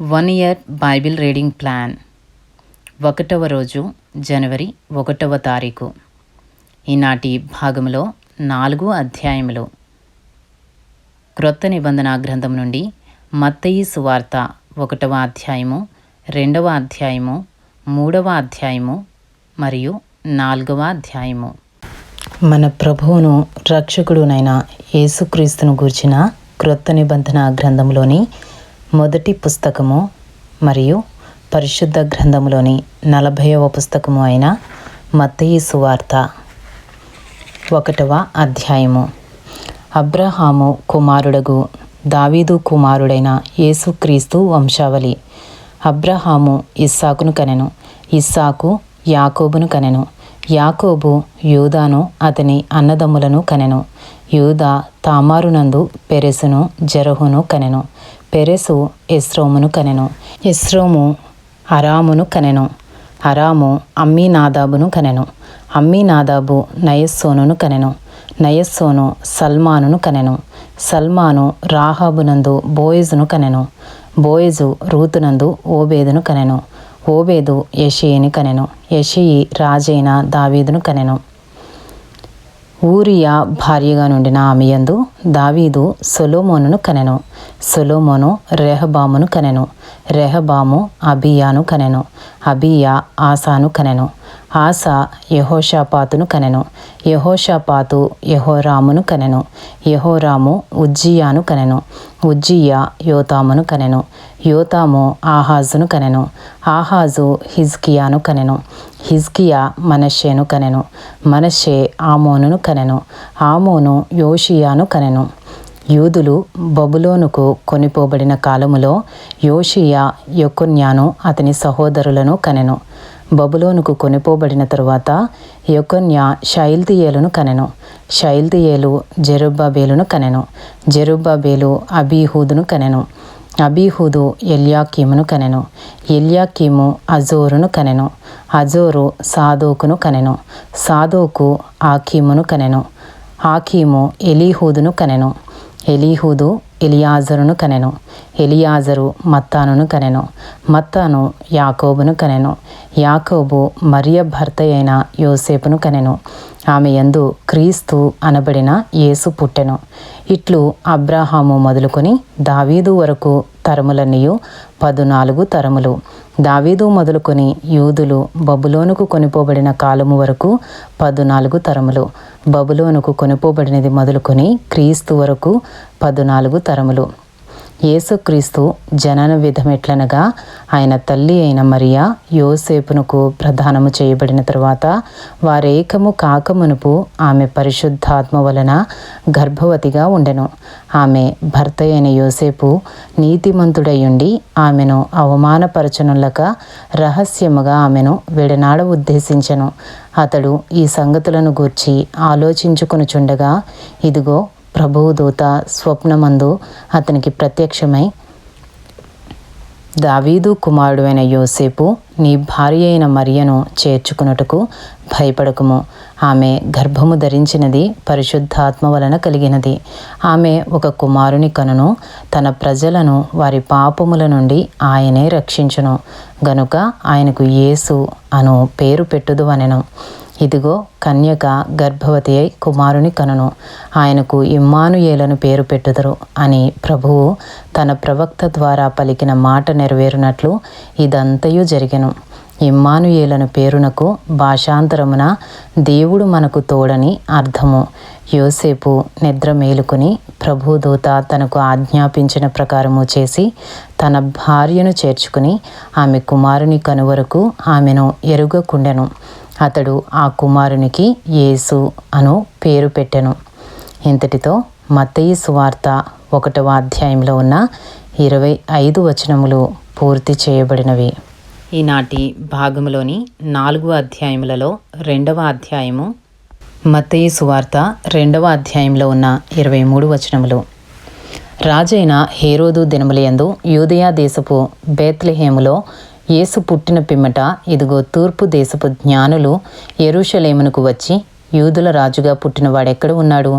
One year Bible reading plan ఒకటవ రోజు జనవరి ఒకటవ తారీఖు. ఈనాటి భాగంలో నాలుగు అధ్యాయములు. క్రొత్త నిబంధన గ్రంథం నుండి మత్తయి సువార్త ఒకటవ అధ్యాయము రెండవ అధ్యాయము మూడవ అధ్యాయము మరియు నాలుగవ అధ్యాయము. మన ప్రభువును రక్షకుడునైన యేసుక్రీస్తును గూర్చిన క్రొత్త నిబంధన గ్రంథంలోని మొదటి పుస్తకము మరియు పరిశుద్ధ గ్రంథములోని నలభైవ పుస్తకము అయిన మత్తయి సువార్త ఒకటవ అధ్యాయము. అబ్రహాము కుమారుడగు దావీదు కుమారుడైన యేసుక్రీస్తు వంశావళి. అబ్రహాము ఇస్సాకును కనెను ఇస్సాకు యాకోబును కనెను యాకోబు యూదాను అతని అన్నదమ్ములను కనెను యూదా తామారునందు పెరెసును జరహును కనెను పెరెసు ఎస్రోమును కనెను. ఎస్రోము అరామును కనెను. అరాము అమ్మీనాదాబును కనెను. అమ్మీనాదాబు నయస్సోనును కనెను. నయస్సోను సల్మానును కనెను. సల్మాను రాహాబునందు బోయజును కనెను. బోయజు రూతునందు ఓబేదును కనెను. ఓబేదు యషియిని కనెను. యషియి రాజైన దావీదును కనెను. ఊరియా భార్యగా నుండిన ఆమెయందు దావీదు సొలోమోనును కనెను. సొలోమోను రెహబామును కనెను. రెహబాము అబియాను కనెను. అబియా ఆసాను కనెను. ఆసా యహోషాపాతును కనెను. యహోషాపాతు యహోరామును కనెను. యహోరాము ఉజ్జియాను కనెను. ఉజ్జియా యోతామును కనెను. యోతాము ఆహాజును కనెను. ఆహాజు హిజ్కియాను కనెను. హిజ్కియా మనషేను కనెను. మనషే ఆమోనును కనెను. ఆమోను యోషియాను కనెను. యూదులు బబులోనుకు కొనిపోబడిన కాలములో యోషియా యొకొన్యాను అతని సహోదరులను కనెను. బబులోనుకు కొనిపోబడిన తరువాత యొకొన్యా షైల్తియేలును కనెను. షైల్తియేలు జెరుబ్బాబేలును కనెను. జెరుబ్బాబేలు అబీహూదును కనెను. అబీహుదు ఎల్యాకీమును కనెను. ఎల్యాకీము అజోరును కనెను. అజోరు సాదోకును కనెను. సాదోకు ఆకీమును కనెను. ఆకీము ఎలీహూదును కనెను. ఎలీహూదు ఎలియాజరును కనెను. ఎలియాజరు మత్తానును కనెను. మత్తాను యాకోబును కనెను. యాకోబు మరియ భర్త అయిన యోసేపును కనెను. ఆమె యందు క్రీస్తు అనబడిన యేసు పుట్టెను. ఇట్లు అబ్రాహాము మొదలుకొని దావీదు వరకు తరములన్నీయు పదునాలుగు తరములు. దావీదు మొదలుకొని యూదులు బబులోనుకు కొనిపోబడిన కాలము వరకు పదునాలుగు తరములు. బబులోనుకు కొనుపోబడినది మొదలుకొని క్రీస్తు వరకు పద్నాలుగు తరములు. యేసుక్రీస్తు జనన విధమెట్లనగా ఆయన తల్లి అయిన మరియా యోసేపునకు ప్రధానము చేయబడిన తరువాత వారేకము కాకమునుపు ఆమె పరిశుద్ధాత్మ వలన గర్భవతిగా ఉండెను. ఆమె భర్త అయిన యోసేపు నీతిమంతుడయ్యుండి ఆమెను అవమానపరచనులక రహస్యముగా ఆమెను విడనాడ ఉద్దేశించెను. అతడు ఈ సంగతులను గూర్చి ఆలోచించుకొనుచుండగా ఇదిగో ప్రభువు దూత స్వప్నమందు అతనికి ప్రత్యక్షమై దావీదు కుమారుడు అయిన యోసేపు నీ భార్య అయిన మరియను చేర్చుకున్నట్టుకు భయపడకుము. ఆమె గర్భము ధరించినది పరిశుద్ధాత్మ వలన కలిగినది. ఆమె ఒక కుమారుని కనును తన ప్రజలను వారి పాపముల నుండి ఆయనే రక్షించును. గనుక ఆయనకు యేసు అను పేరు పెట్టుదు అనెను ఇదిగో కన్యక గర్భవతి అయి కుమారుని కనును. ఆయనకు ఇమ్మానుయేలను పేరు పెట్టుదరు అని ప్రభువు తన ప్రవక్త ద్వారా పలికిన మాట నెరవేరునట్లు ఇదంతయు జరిగెను. ఇమ్మానుయేలను పేరునకు భాషాంతరమున దేవుడు మనకు తోడని అర్థము. యోసేపు నిద్ర మేలుకొని ప్రభుదూత తనకు ఆజ్ఞాపించిన ప్రకారము చేసి తన భార్యను చేర్చుకుని ఆమె కుమారుని కనువరకు ఆమెను ఎరుగకుండెను. అతడు ఆ కుమారునికి యేసు అను పేరు పెట్టెను. ఇంతటితో మత్తయి సువార్త ఒకటవ అధ్యాయంలో ఉన్న ఇరవై ఐదు వచనములు పూర్తి చేయబడినవి. ఈనాటి భాగములోని నాలుగు అధ్యాయములలో రెండవ అధ్యాయము మత్తయి సువార్త రెండవ అధ్యాయంలో ఉన్న ఇరవై మూడు వచనములు. రాజైన హేరోదు దినములయందు యూదయా దేశపు బేత్లెహేములో యేసు పుట్టిన పిమ్మట ఇదిగో తూర్పు దేశపు జ్ఞానులు ఎరుషలేమునకు వచ్చి యూదుల రాజుగా పుట్టినవాడెక్కడ ఉన్నాడు?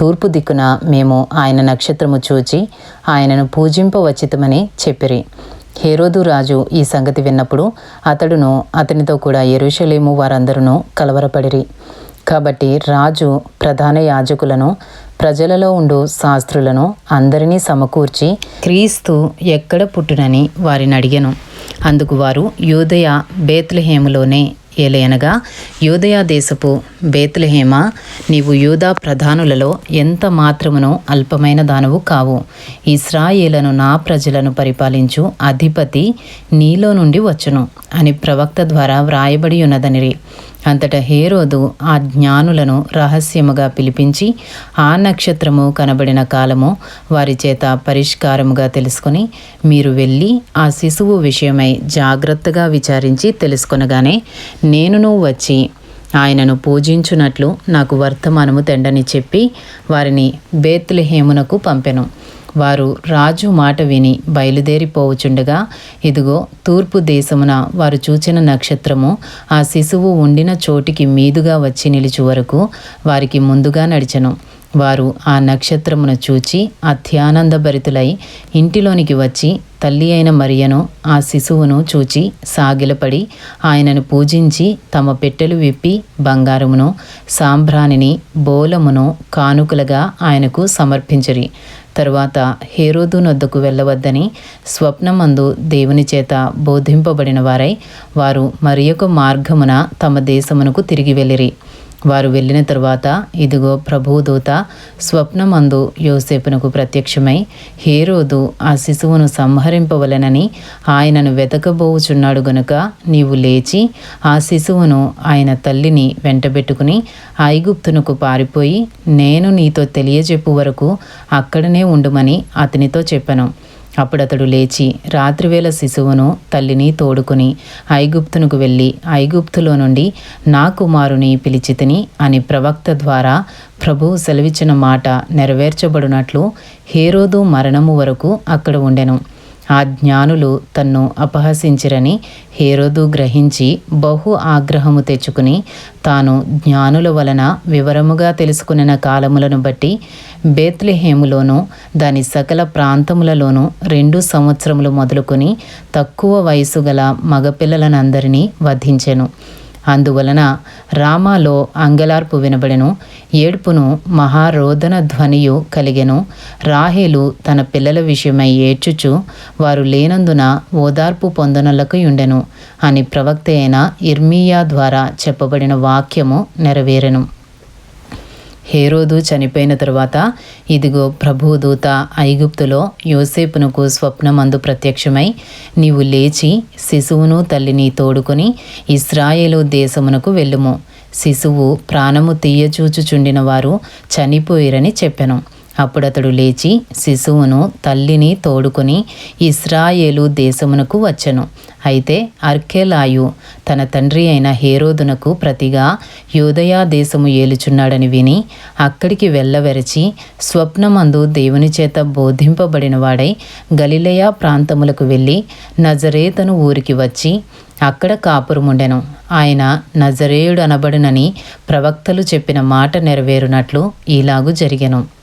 తూర్పు దిక్కున మేము ఆయన నక్షత్రము చూచి ఆయనను పూజింపవచ్చితమని చెప్పిరి. హేరోదు రాజు ఈ సంగతి విన్నప్పుడు అతడును అతనితో కూడా ఎరుషలేము వారందరూ కలవరపడిరి. కాబట్టి రాజు ప్రధాన యాజకులను ప్రజలలో ఉండు శాస్త్రులను అందరినీ సమకూర్చి క్రీస్తు ఎక్కడ పుట్టునని వారిని అడిగాను. అందుకు వారు యూదయ బేత్లహేములోనే ఏలయనగా యూదయా దేశపు బేత్లహేమ నీవు యూదా ప్రధానులలో ఎంత మాత్రమునో అల్పమైన దానవు కావు. ఇస్రాయేలను నా ప్రజలను పరిపాలించు అధిపతి నీలో నుండి వచ్చును అని ప్రవక్త ద్వారా వ్రాయబడి ఉన్నదనిరి. అంతటా హేరోదు ఆ జ్ఞానులను రహస్యముగా పిలిపించి ఆ నక్షత్రము కనబడిన కాలము వారి చేత పరిష్కారముగా తెలుసుకొని మీరు వెళ్ళి ఆ శిశువు విషయమై జాగ్రత్తగా విచారించి తెలుసుకొనగానే నేనును వచ్చి ఆయనను పూజించునట్లు నాకు వర్తమానము తెండని చెప్పి వారిని బేత్లెహేమునకు పంపెను. వారు రాజు మాట విని బయలుదేరిపోవుచుండగా ఇదిగో తూర్పు దేశమున వారు చూచిన నక్షత్రము ఆ శిశువు ఉండిన చోటికి మీదుగా వచ్చి నిలిచి వరకు వారికి ముందుగా నడిచెను. వారు ఆ నక్షత్రమును చూచి అత్యానందభరితులై ఇంటిలోనికి వచ్చి తల్లి అయిన మరియను ఆ శిశువును చూచి సాగిలపడి ఆయనను పూజించి తమ పెట్టెలు విప్పి బంగారమును సాంబ్రాణిని బోలమును కానుకలుగా ఆయనకు సమర్పించరి. తరువాత హేరోదు నొద్దకు వెళ్ళవద్దని స్వప్నమందు దేవుని చేత బోధింపబడిన వారై వారు మరి మార్గమున తమ దేశమునకు తిరిగి వెళ్ళిరి. వారు వెళ్ళిన తరువాత ఇదిగో ప్రభుదూత స్వప్నమందు యోసేపునకు ప్రత్యక్షమై హేరోదు ఆ శిశువును సంహరింపవలెనని ఆయనను వెతకబోవుచున్నాడు గనుక నీవు లేచి ఆ శిశువును ఆయన తల్లిని వెంటబెట్టుకుని ఐగుప్తునకు పారిపోయి నేను నీతో తెలియజెప్పు వరకు అక్కడనే ఉండుమని అతనితో చెప్పాను. అప్పుడు అతడు లేచి రాత్రివేళ శిశువును తల్లిని తోడుకుని ఐగుప్తునకు వెళ్ళి ఐగుప్తులో నుండి నా కుమారుని పిలిచితిని అని ప్రవక్త ద్వారా ప్రభువు సెలవిచ్చిన మాట నెరవేర్చబడినట్లు హేరోదు మరణము వరకు అక్కడ ఉండెను. ఆ జ్ఞానులు తన్ను అపహసించిరని హేరోదు గ్రహించి బహు ఆగ్రహము తెచ్చుకుని తాను జ్ఞానుల వలన వివరముగా తెలుసుకున్న కాలములను బట్టి బేత్లెహేములోను దాని సకల ప్రాంతములలోనూ రెండు సంవత్సరములు మొదలుకొని తక్కువ వయసు గల మగపిల్లలనందరినీ వధించెను. అందువలన రామాలో అంగలార్పు వినబడెను. ఏడ్పును మహారోదన ధ్వనియు కలిగెను. రాహేలు తన పిల్లల విషయమై ఏడ్చుచు వారు లేనందున ఓదార్పు పొందనలకు ఉండెను అని ప్రవక్త అయిన ఇర్మియా ద్వారా చెప్పబడిన వాక్యము నెరవేరెను. హేరోదు చనిపోయిన తరువాత ఇదిగో ప్రభుదూత ఐగుప్తులో యోసేపునకు స్వప్నమందు ప్రత్యక్షమై నీవు లేచి శిశువును తల్లిని తోడుకొని ఇస్రాయేలు దేశమునకు వెళ్ళుము. శిశువు ప్రాణము తీయచూచుచుండిన వారు చనిపోయిరని చెప్పెను. అప్పుడతడు లేచి శిశువును తల్లిని తోడుకొని ఇస్రాయేలు దేశమునకు వచ్చెను. అయితే అర్కెలాయు తన తండ్రి అయిన హేరోదునకు ప్రతిగా యోదయా దేశము ఏలుచున్నాడని విని అక్కడికి వెళ్ళవెరచి స్వప్నమందు దేవుని చేత బోధింపబడినవాడై గలిలయా ప్రాంతములకు వెళ్ళి నజరేతను ఊరికి వచ్చి అక్కడ కాపురముండెను. ఆయన నజరేయుడు అనబడునని ప్రవక్తలు చెప్పిన మాట నెరవేరునట్లు ఇలాగు జరిగెను.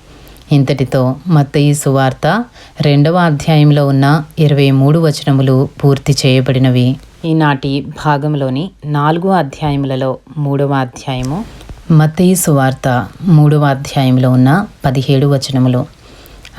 ఇంతటితో మత్తయి సువార్త రెండవ అధ్యాయంలో ఉన్న ఇరవై మూడు వచనములు పూర్తి చేయబడినవి. ఈనాటి భాగంలోని నాలుగో అధ్యాయములలో మూడవ అధ్యాయము. మత్తయి సువార్త మూడవ అధ్యాయంలో ఉన్న పదిహేడు వచనములు.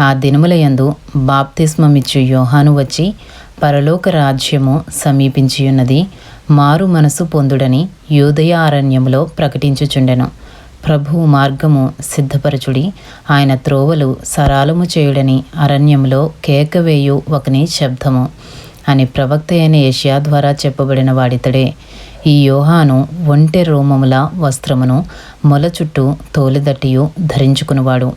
ఆ దినముల యందు బాప్తిస్మమిచ్చు యోహాను వచ్చి పరలోక రాజ్యము సమీపించియున్నది మారు మనసు పొందుడని యోదయ అరణ్యములో ప్రకటించుచుండెను. ప్రభువు మార్గము సిద్ధపరచుడి. ఆయన త్రోవలు సరాలము చేయుడని అరణ్యంలో కేకవేయు ఒకని శబ్దము అని ప్రవక్త అయిన ఏషియా ద్వారా చెప్పబడిన వాడితడే. ఈ యోహాను ఒంటె రోమముల వస్త్రమును మొల చుట్టూ తోలిదట్టియు ధరించుకునివాడు.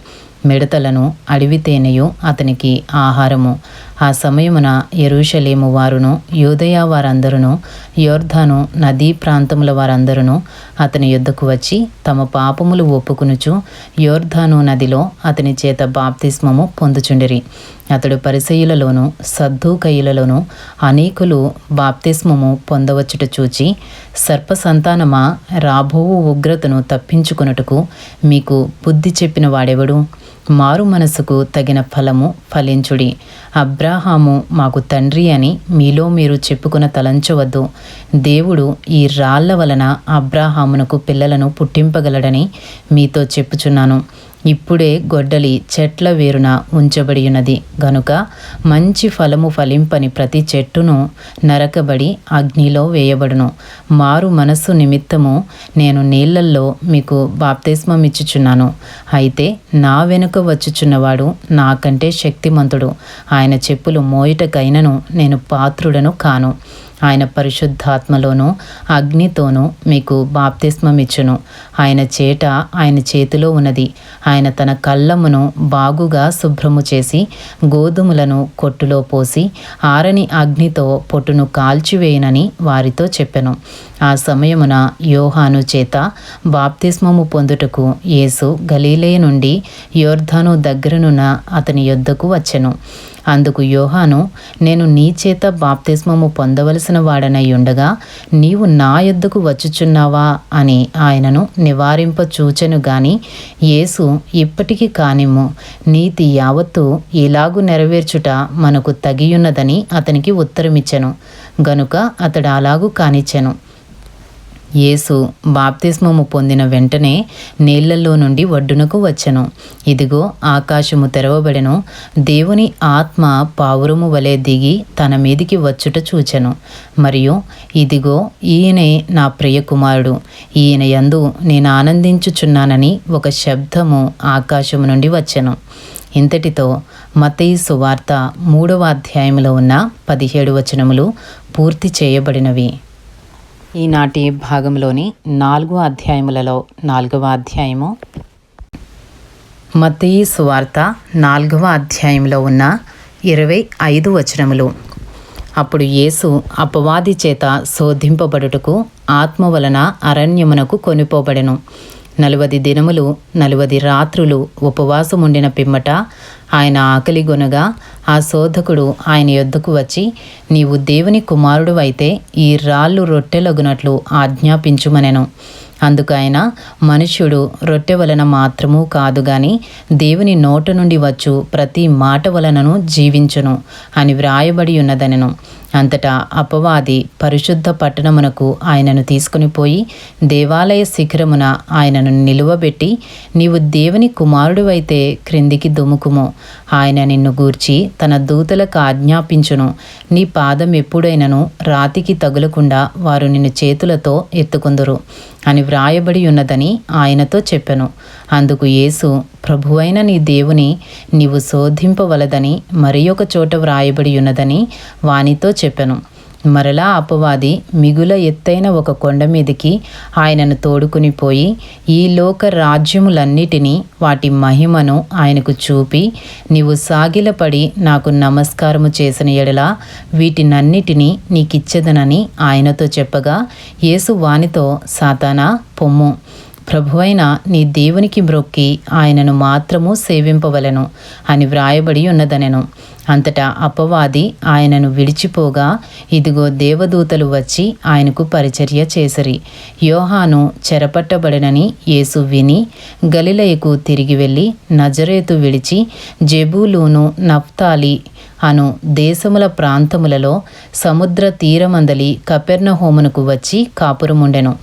మిడతలను అడవి తేనెయు అతనికి ఆహారము. ఆ సమయమున ఎరుషలేము వారును యోదయ వారందరును యోర్ధను నదీ ప్రాంతముల వారందరును అతని యుద్ధకు వచ్చి తమ పాపములు ఒప్పుకునుచు యోర్ధను నదిలో అతని చేత బాప్తిస్మము పొందుచుండిరి. అతడు పరిసయులలోను సద్దూకయులలోను అనేకులు బాప్తిస్మము పొందవచ్చుట చూచి సర్ప సంతానమా రాబోవు ఉగ్రతను తప్పించుకున్నట్టుకు మీకు బుద్ధి చెప్పిన వాడెవడు? మారు మనసుకు తగిన ఫలము ఫలించుడి. అబ్రాహాము మాకు తండ్రి అని మీలో మీరు చెప్పుకున్న తలంచవద్దు దేవుడు ఈ రాళ్ళ వలన అబ్రాహామునకు పిల్లలను పుట్టింపగలడని మీతో చెప్పుచున్నాను. ఇప్పుడే గొడ్డలి చెట్ల వేరున ఉంచబడి ఉన్నది గనుక మంచి ఫలము ఫలింపని ప్రతి చెట్టును నరకబడి అగ్నిలో వేయబడును. మారు మనస్సు నిమిత్తము నేను నీళ్ళల్లో మీకు బాప్తిస్మం ఇచ్చుచున్నాను అయితే నా వెనుక వచ్చుచున్నవాడు నాకంటే శక్తిమంతుడు. ఆయన చెప్పులు మోయుటకైనను నేను పాత్రుడను కాను. ఆయన పరిశుద్ధాత్మలోనూ అగ్నితోనూ మీకు బాప్తిస్మమిచ్చును. ఆయన చేట ఆయన చేతిలో ఉన్నది. ఆయన తన కళ్ళమును బాగుగా శుభ్రము చేసి గోధుమలను కొట్టులో పోసి ఆరని అగ్నితో పొట్టును కాల్చివేయనని వారితో చెప్పెను. ఆ సమయమున యోహాను చేత బాప్తిస్మము పొందుటకు యేసు గలీలే నుండి యోర్ధాను దగ్గరనున్న అతని యొద్దకు వచ్చెను. అందుకు యోహాను నేను నీ చేత బాప్తిస్మము పొందవలసిన వాడనై ఉండగా నీవు నా యొద్దకు వచ్చుచున్నావా? అని ఆయనను నివారింప చూచెను గాని యేసు ఇప్పటికీ కానిమ్ము. నీతి యావత్తు ఇలాగు నెరవేర్చుట మనకు తగియున్నదని అతనికి ఉత్తరమిచ్చెను. గనుక అతడు అలాగూ కానిచ్చెను. యేసు బాప్తిస్మము పొందిన వెంటనే నీళ్ళలో నుండి ఒడ్డునకు వచ్చెను. ఇదిగో ఆకాశము తెరవబడెను. దేవుని ఆత్మ పావురము వలె దిగి తన మీదికి వచ్చుట చూచెను. మరియు ఇదిగో ఈయనే నా ప్రియ కుమారుడు ఈయన యందు నేను ఆనందించుచున్నానని ఒక శబ్దము ఆకాశము నుండి వచ్చెను. ఇంతటితో మతయి సువార్త మూడవ అధ్యాయంలో ఉన్న పదిహేడు వచనములు పూర్తి చేయబడినవి. ఈనాటి భాగంలోని నాలుగు అధ్యాయములలో నాలుగవ అధ్యాయము. మతీ సువార్త నాలుగవ అధ్యాయంలో ఉన్న ఇరవై ఐదు వచనములు. అప్పుడు యేసు అపవాది చేత శోధింపబడుటకు ఆత్మ వలన అరణ్యమునకు కొనిపోబడెను. నలువది దినములు నలువది రాత్రులు ఉపవాసముండిన పిమ్మట ఆయన ఆకలిగొనగా ఆ శోధకుడు ఆయన యొద్దకు వచ్చి నీవు దేవుని కుమారుడు అయితే ఈ రాళ్ళు రొట్టెలగునట్లు ఆజ్ఞాపించుమనెను. అందుకైన మనుష్యుడు రొట్టె వలన మాత్రము కాదు గాని దేవుని నోట నుండి వచ్చు ప్రతి మాట వలనను జీవించును అని వ్రాయబడి ఉన్నదనెను. అంతటా అపవాది పరిశుద్ధ పట్టణమునకు ఆయనను తీసుకుని పోయి దేవాలయ శిఖరమున ఆయనను నిలువబెట్టి నీవు దేవుని కుమారుడు క్రిందికి దుముకుము ఆయన నిన్ను గూర్చి తన దూతలకు ఆజ్ఞాపించును. నీ పాదం ఎప్పుడైనను రాతికి తగులకుండా వారు నిన్ను చేతులతో ఎత్తుకుందురు అని వ్రాయబడి ఉన్నదని ఆయనతో చెప్పెను. అందుకు యేసు ప్రభువైన నీ దేవుని నీవు శోధింపవలదని మరి ఒక చోట వ్రాయబడి ఉన్నదని వానితో చెప్పెను. మరలా అపవాది మిగుల ఎత్తైన ఒక కొండ మీదికి ఆయనను తోడుకుని పోయి ఈ లోక రాజ్యములన్నిటినీ వాటి మహిమను ఆయనకు చూపి నీవు సాగిలపడి నాకు నమస్కారము చేసిన ఎడల వీటినన్నిటినీ నీకిచ్చెదనని ఆయనతో చెప్పగా యేసు వానితో సాతానా పొమ్ము. ప్రభువైన నీ దేవునికి మ్రొక్కి ఆయనను మాత్రము సేవింపవలెను అని వ్రాయబడి ఉన్నదనెను. అంతటా అపవాది ఆయనను విడిచిపోగా ఇదిగో దేవదూతలు వచ్చి ఆయనకు పరిచర్య చేసిరి. యోహాను చెరపట్టబడనని యేసు విని గలిలయకు తిరిగి వెళ్ళి నజరేతు విడిచి జెబూలూను నఫ్తాలి అను దేశముల ప్రాంతములలో సముద్ర తీరమందలి కపెర్నహోమునకు వచ్చి కాపురముండెను.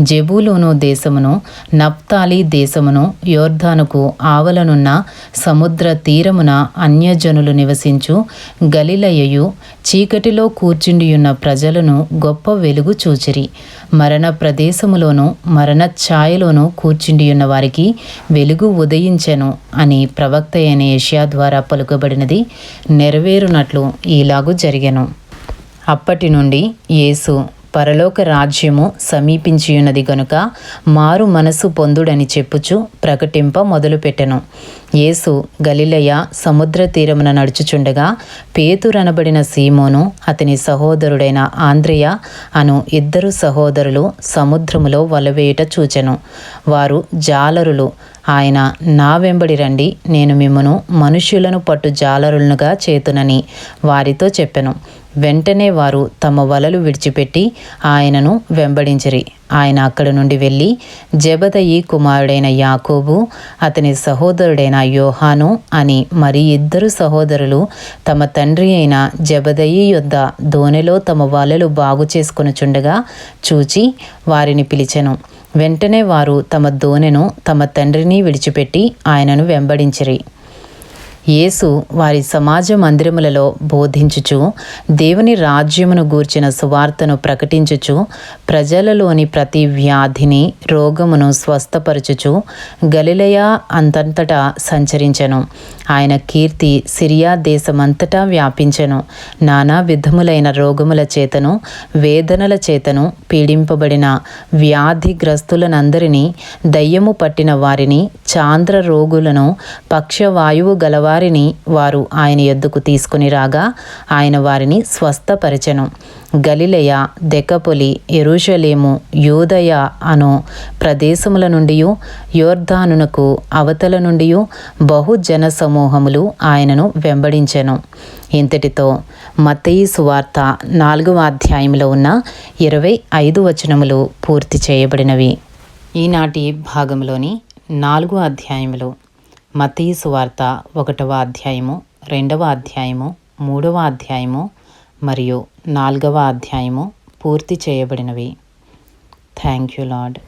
జెబూలోను దేశమును నప్తాలి దేశమును యోర్ధానుకు ఆవలనున్న సముద్ర తీరమున అన్యజనులు నివసించు గలిలయయు చీకటిలో కూర్చుండియున్న ప్రజలను గొప్ప వెలుగు చూచిరి. మరణ ప్రదేశములోను మరణ ఛాయలోను కూర్చుండియున్న వారికి వెలుగు ఉదయించెను అని ప్రవక్త అయిన ఏషియా ద్వారా పలుకబడినది నెరవేరునట్లు ఈలాగు జరిగెను. అప్పటి నుండి యేసు పరలోక రాజ్యము సమీపించియున్నది గనుక మారు మనసు పొందుడని చెప్పుచు ప్రకటింప మొదలుపెట్టెను. యేసు గలిలయ సముద్ర తీరమున నడుచుచుండగా పేతురనబడిన సీమోను అతని సహోదరుడైన ఆంద్రియ అను ఇద్దరు సహోదరులు సముద్రములో వలవేయుట చూచెను. వారు జాలరులు ఆయన నా వెంబడి రండి నేను మిమ్మను మనుష్యులను పట్టు జాలరులనుగా చేతునని వారితో చెప్పెను. వెంటనే వారు తమ వలలు విడిచిపెట్టి ఆయనను వెంబడించిరి. ఆయన అక్కడి నుండి వెళ్ళి జబదయి కుమారుడైన యాకోబు అతని సహోదరుడైన యోహాను అని మరి ఇద్దరు సహోదరులు తమ తండ్రి అయిన జబదయి యొద్ద దోనెలో తమ వలలు బాగు చేసుకొనుచుండగా చూచి వారిని పిలిచెను. వెంటనే వారు తమ దోనెను తమ తండ్రిని విడిచిపెట్టి ఆయనను వెంబడించిరి. యేసు వారి సమాజ మందిరములలో బోధించుచు దేవుని రాజ్యమును గూర్చిన సువార్తను ప్రకటించుచు ప్రజలలోని ప్రతి వ్యాధిని రోగమును స్వస్థపరచుచు గలిలయ అంతంతటా సంచరించెను. ఆయన కీర్తి సిరియా దేశమంతటా వ్యాపించెను. నానా విధములైన రోగముల చేతను వేదనల చేతను పీడింపబడిన వ్యాధిగ్రస్తులనందరినీ దయ్యము పట్టిన వారిని చాంద్ర రోగులను పక్షవాయువు వారిని వారు ఆయన ఎద్దుకు తీసుకుని రాగా ఆయన వారిని స్వస్థపరచెను. గలిలయ దెకపొలి ఎరుషలేము యూదయ అను ప్రదేశముల నుండి యోర్ధానునకు అవతల నుండి బహుజన సమూహములు ఆయనను వెంబడించెను. ఇంతటితో మతయి సువార్త నాలుగవ అధ్యాయంలో ఉన్న ఇరవై ఐదు వచనములు పూర్తి చేయబడినవి. ఈనాటి భాగంలోని నాలుగో అధ్యాయములు. మతీ సువార్త ఒకటవ అధ్యాయము రెండవ అధ్యాయము మూడవ అధ్యాయము మరియు నాలుగవ అధ్యాయము పూర్తి చేయబడినవి. Thank you lord